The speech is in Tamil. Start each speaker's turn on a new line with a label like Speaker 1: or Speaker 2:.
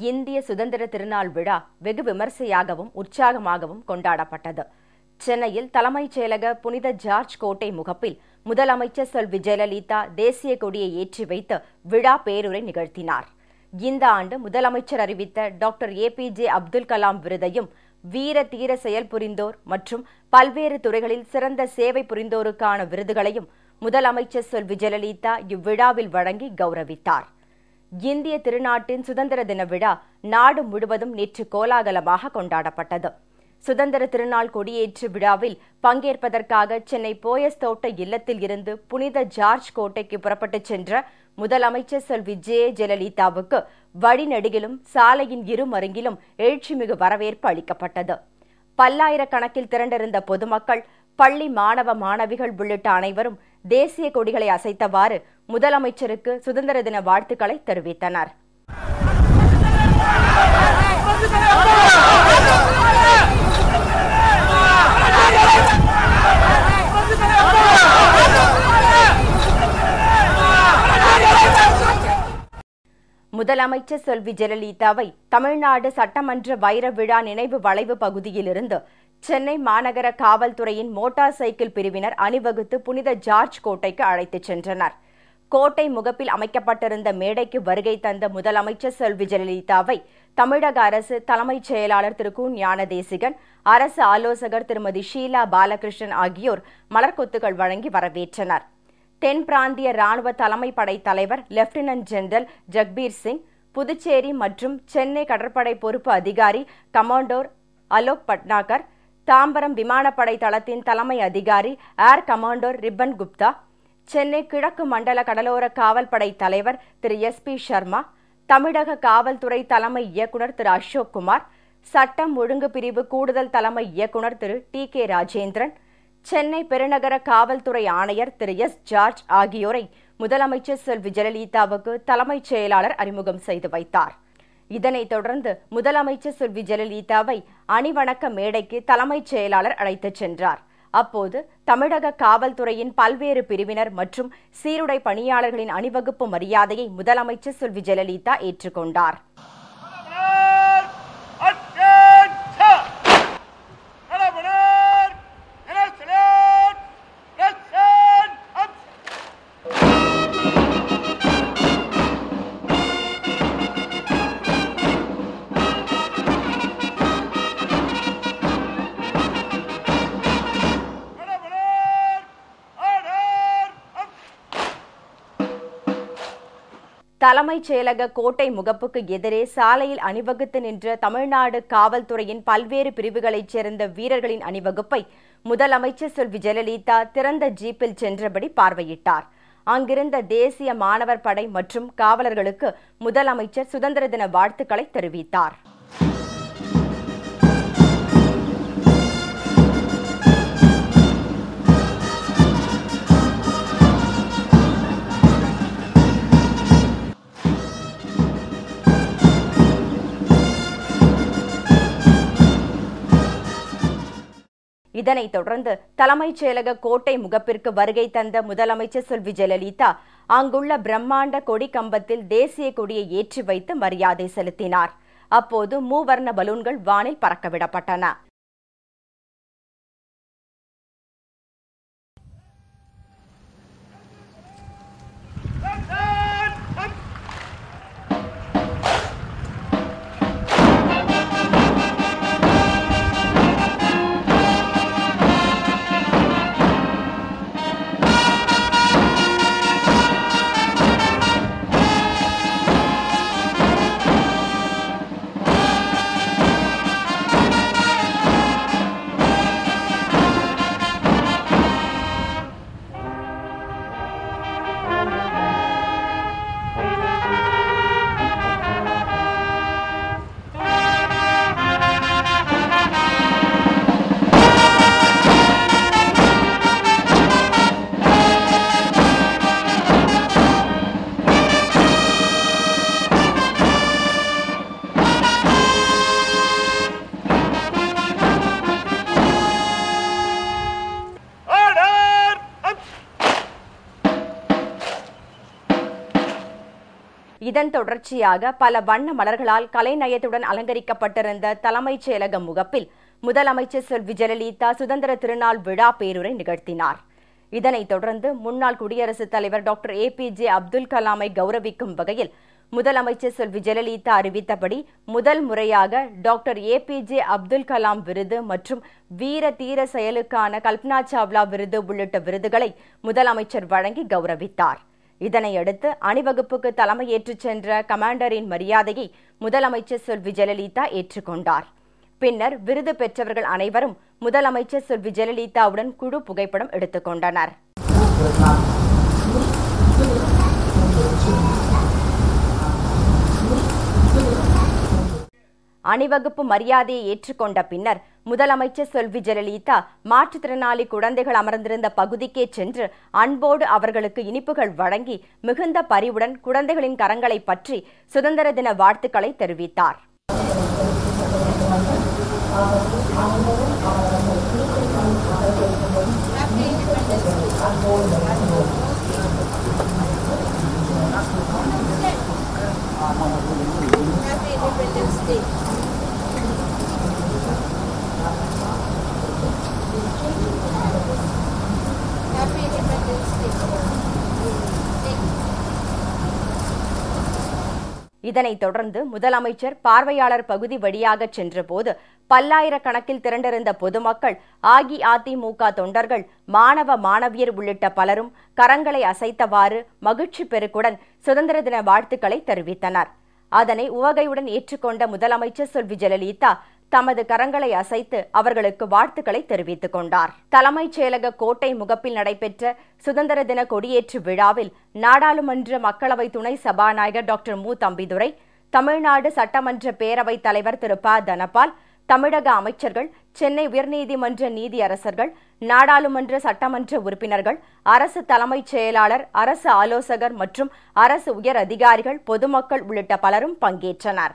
Speaker 1: இந்திய சுதந்திர திருநாள் விழா வெகு விமர்சையாகவும் உற்சாகமாகவும் கொண்டாடப்பட்டது. சென்னையில் தலைமைச் செயலக புனித ஜார்ஜ் கோட்டை முகப்பில் முதலமைச்சர் செல்வி ஜெயலலிதா தேசிய கொடியை ஏற்றி வைத்து விழா பேருரை நிகழ்த்தினார். இந்த ஆண்டு முதலமைச்சர் அறிவித்த doctor A P J Abdul Kalam விருதையும் வீர தீர செயல் புரிந்தோர் மற்றும் பல்வேறு துறைகளில் சிறந்த சேவை புரிந்தோருக்கான விருதுகளையும் முதலமைச்சர் செல்வி ஜெயலலிதா இவ்விழாவில் வழங்கி கௌரவித்தார். இந்திய திருநாட்டின் சுதந்திர தின விழா நாடு முழுவதும் நேற்று கோலாகலமாக கொண்டாடப்பட்டது. சுதந்திர திருநாள் கொடியேற்று விழாவில் பங்கேற்பதற்காக சென்னை போயஸ் தோட்ட இல்லத்தில் இருந்து புனித ஜார்ஜ் கோட்டைக்கு புறப்பட்டுச் சென்ற முதலமைச்சர் செல்வி ஜே. ஜெயலலிதாவுக்கு வழிநெடுகிலும் சாலையின் இரு மருங்கிலும் எழுச்சிமிகு வரவேற்பு அளிக்கப்பட்டது. பல்லாயிரக்கணக்கில் திரண்டிருந்த பொதுமக்கள் பள்ளி மாணவ மாணவிகள் உள்ளிட்ட அனைவரும் தேசிய கொடிகளை அசைத்தவாறு முதலமைச்சருக்கு சுதந்திர தின வாழ்த்துக்களை தெரிவித்தனர். முதலமைச்சர் செல்வி ஜெயலலிதாவை தமிழ்நாடு சட்டமன்ற வைர விழா நினைவு வளைவு பகுதியிலிருந்து சென்னை மாநகர காவல்துறையின் மோட்டார் சைக்கிள் பிரிவினர் அணிவகுத்து புனித ஜார்ஜ் கோட்டைக்கு அழைத்துச் சென்றனர். கோட்டை முகப்பில் அமைக்கப்பட்டிருந்த மேடைக்கு வருகை தந்த முதலமைச்சர் செல்வி ஜெயலலிதாவை தமிழக அரசு தலைமைச் செயலாளர் திரு கு. ஞானதேசிகன் அரசு ஆலோசகர் திருமதி ஷீலா பாலகிருஷ்ணன் ஆகியோர் மலர்கொத்துகள் வழங்கி வரவேற்றனர். தென் பிராந்திய ராணுவ தலைமை படை தலைவர் லெப்டினன்ட் ஜெனரல் ஜக்பீர் சிங் புதுச்சேரி மற்றும் சென்னை கடற்படை பொறுப்பு அதிகாரி கமாண்டோர் அலோக் பட்னாகர் தாம்பரம் விமானப்படை தளத்தின் தலைமை அதிகாரி ஏர் கமாண்டோர் ரிப்பன் குப்தா சென்னை கிழக்கு மண்டல கடலோர காவல்படை தலைவர் திரு எஸ் பி சர்மா தமிழக காவல்துறை தலைமை இயக்குநர் திரு அசோக் குமார் சட்டம் ஒழுங்கு பிரிவு கூடுதல் தலைமை இயக்குநர் திரு டி கே ராஜேந்திரன் சென்னை பெருநகர காவல்துறை ஆணையர் திரு எஸ் ஜார்ஜ் ஆகியோரை முதலமைச்சர் செல்வி ஜெயலலிதாவுக்கு தலைமைச் செயலாளர் அறிமுகம் செய்து வைத்தார். இதனைத் தொடர்ந்து முதலமைச்சர் செல்வி ஜெயலலிதாவை அணிவணக்க மேடைக்கு தலைமைச் செயலாளர் அழைத்துச் சென்றார். அப்போது தமிழக காவல்துறையின் பல்வேறு பிரிவினர் மற்றும் சீருடை பணியாளர்களின் அணிவகுப்பு மரியாதையை முதலமைச்சர் செல்வி ஜெயலலிதா ஏற்றுக்கொண்டார். தலைமைச் செயலக கோட்டை முகப்புக்கு எதிரே சாலையில் அணிவகுத்து நின்ற தமிழ்நாடு காவல்துறையின் பல்வேறு பிரிவுகளைச் சேர்ந்த வீரர்களின் அணிவகுப்பை முதலமைச்சர் செல்வி ஜெயலலிதா திறந்த ஜீப்பில் சென்றபடி பார்வையிட்டார். அங்கிருந்த தேசிய மாணவர் படை மற்றும் காவலர்களுக்கு முதலமைச்சர் சுதந்திர தின வாழ்த்துக்களை தெரிவித்தார். இதனைத் தொடர்ந்து தலைமைச் செயலக கோட்டை முகப்பிற்கு வருகை தந்த முதலமைச்சர் செல்வி ஜெயலலிதா அங்குள்ள பிரம்மாண்ட கொடி கம்பத்தில் தேசிய கொடியை ஏற்றி வைத்து மரியாதை செலுத்தினார். அப்போது மூவர்ண பலூன்கள் வானில் பறக்கவிடப்பட்டன. இதன் தொடர்ச்சியாக பல வண்ண மலர்களால் கலைநயத்துடன் அலங்கரிக்கப்பட்டிருந்த தலைமைச் செயலக முகப்பில் முதலமைச்சர் செல்வி ஜெயலலிதா சுதந்திர திருநாள் விழா பேருரை நிகழ்த்தினார். இதனைத் தொடர்ந்து முன்னாள் குடியரசுத் தலைவர் doctor A P J Abdul கலாமை கௌரவிக்கும் வகையில் முதலமைச்சர் செல்வி ஜெயலலிதா அறிவித்தபடி முதல் முறையாக doctor A P J Abdul Kalam விருது மற்றும் வீர தீர செயலுக்கான கல்பனா சாவ்லா விருது உள்ளிட்ட விருதுகளை முதலமைச்சர் வழங்கி கௌரவித்தார். இதனையடுத்து அணிவகுப்புக்கு தலைமையேற்றுச் சென்ற கமாண்டரின் மரியாதையை முதலமைச்சர் செல்வி ஜெயலலிதா ஏற்றுக்கொண்டார். பின்னர் விருது பெற்றவர்கள் அனைவரும் முதலமைச்சர் செல்வி ஜெயலலிதாவுடன் குழு புகைப்படம் எடுத்துக்கொண்டனர் அணிவகுப்பு மரியாதையை ஏற்றுக்கொண்ட பின்னர் முதலமைச்சர் செல்வி ஜெயலலிதா மாற்றுத்திறனாளி குழந்தைகள் அமர்ந்திருந்த பகுதிக்கே சென்று அன்போடு அவர்களுக்கு இனிப்புகள் வழங்கி மிகுந்த பரிவுடன் குழந்தைகளின் கரங்களை பற்றி சுதந்திர தின வாழ்த்துக்களை தெரிவித்தார். இதனைத் தொடர்ந்து முதலமைச்சர் பார்வையாளர் பகுதி வழியாக சென்றபோது பல்லாயிரக்கணக்கில் திரண்டிருந்த பொதுமக்கள் அஇஅதிமுக தொண்டர்கள் மாணவ மாணவியர் உள்ளிட்ட பலரும் கரங்களை அசைத்தவாறு மகிழ்ச்சி பெருக்குடன் சுதந்திர தின வாழ்த்துக்களை தெரிவித்தனர். அதனை உவகையுடன் ஏற்றுக்கொண்ட முதலமைச்சர் செல்வி ஜெயலலிதா தமது கரங்களை அசைத்து அவர்களுக்கு வாழ்த்துக்களை தெரிவித்துக் கொண்டார். தலைமைச் செயலக கோட்டை முகப்பில் நடைபெற்ற சுதந்திர தின கொடியேற்று விழாவில் நாடாளுமன்ற மக்களவை துணை சபாநாயகர் டாக்டர் மு. தம்பிதுரை தமிழ்நாடு சட்டமன்ற பேரவைத் தலைவர் திரு. ப. தனபால் தமிழக அமைச்சர்கள் சென்னை உயர்நீதிமன்ற நீதியரசர்கள் நாடாளுமன்ற சட்டமன்ற உறுப்பினர்கள் அரசு தலைமைச் செயலாளர் அரசு ஆலோசகர் மற்றும் அரசு உயர் அதிகாரிகள் பொதுமக்கள் உள்ளிட்ட பலரும் பங்கேற்றனர்.